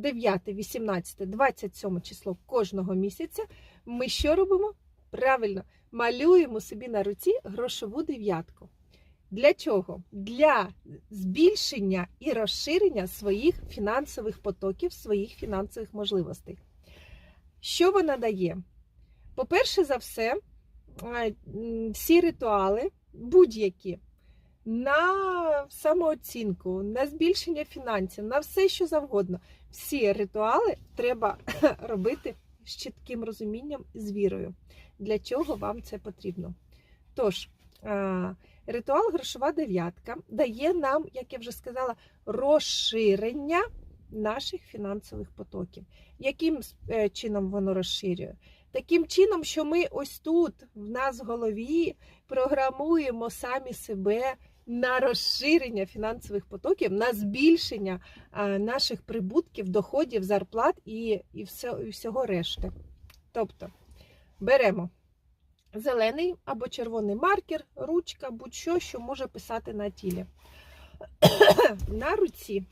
9, 18, 27 число кожного місяця ми що робимо? Правильно, малюємо собі на руці грошову дев'ятку. Для чого? Для збільшення і розширення своїх фінансових потоків, своїх фінансових можливостей. Що вона дає? По-перше, за все, всі ритуали, будь-які, на самооцінку, на збільшення фінансів, на все, що завгодно. Всі ритуали треба робити з чітким розумінням, з вірою. Для чого вам це потрібно? Тож, ритуал грошова дев'ятка дає нам, як я вже сказала, розширення наших фінансових потоків. Яким е, чином воно розширює? Таким чином, що ми ось тут, в нас в голові, програмуємо самі себе на розширення фінансових потоків, на збільшення наших прибутків, доходів, зарплат і, і, все, і всього решти. Тобто беремо зелений або червоний маркер, ручка, будь-що, що може писати на тілі. на руці.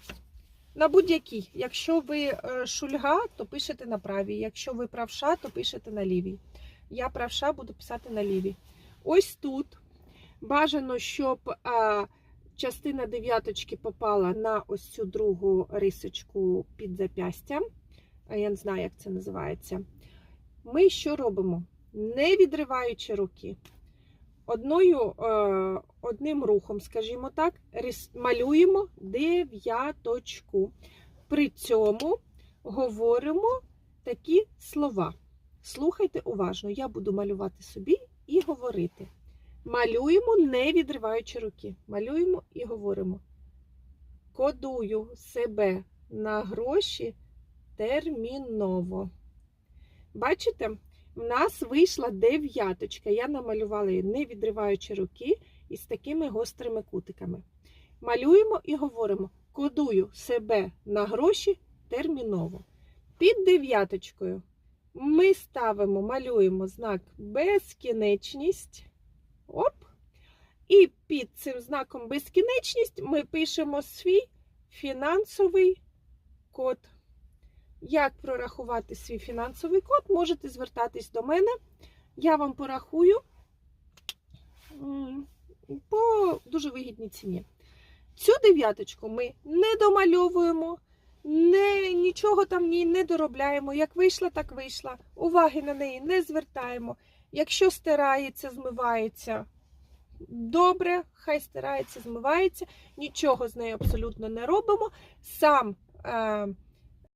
На будь-якій. Якщо ви е, шульга, то пишете на правій. Якщо ви правша, то пишете на лівій. Я правша буду писати на лівій. Ось тут бажано, щоб частина дев'яточки попала на ось цю другу рисочку під запястям. А я не знаю, як це називається. Ми що робимо? Не відриваючи руки. Одною, е, одним рухом, скажімо так, малюємо дев'яточку. При цьому говоримо такі слова. Слухайте уважно, я буду малювати собі і говорити. Малюємо, не відриваючи руки. Малюємо і говоримо. Кодую себе на гроші терміново. Бачите? В нас вийшла дев'яточка. Я намалювала її, не відриваючи руки і з такими гострими кутиками. Малюємо і говоримо: кодую себе на гроші терміново. Під дев'яточкою ми ставимо, малюємо знак безкінечність. Оп. І під цим знаком безкінечність ми пишемо свій фінансовий код. Як прорахувати свій фінансовий код, можете звертатись до мене. Я вам порахую по дуже вигідній ціні. Цю дев'яточку ми не домальовуємо, не, нічого там ній не доробляємо. Як вийшла, так вийшла. Уваги на неї не звертаємо. Якщо стирається, змивається, добре, хай стирається, змивається, нічого з нею абсолютно не робимо. Сам е,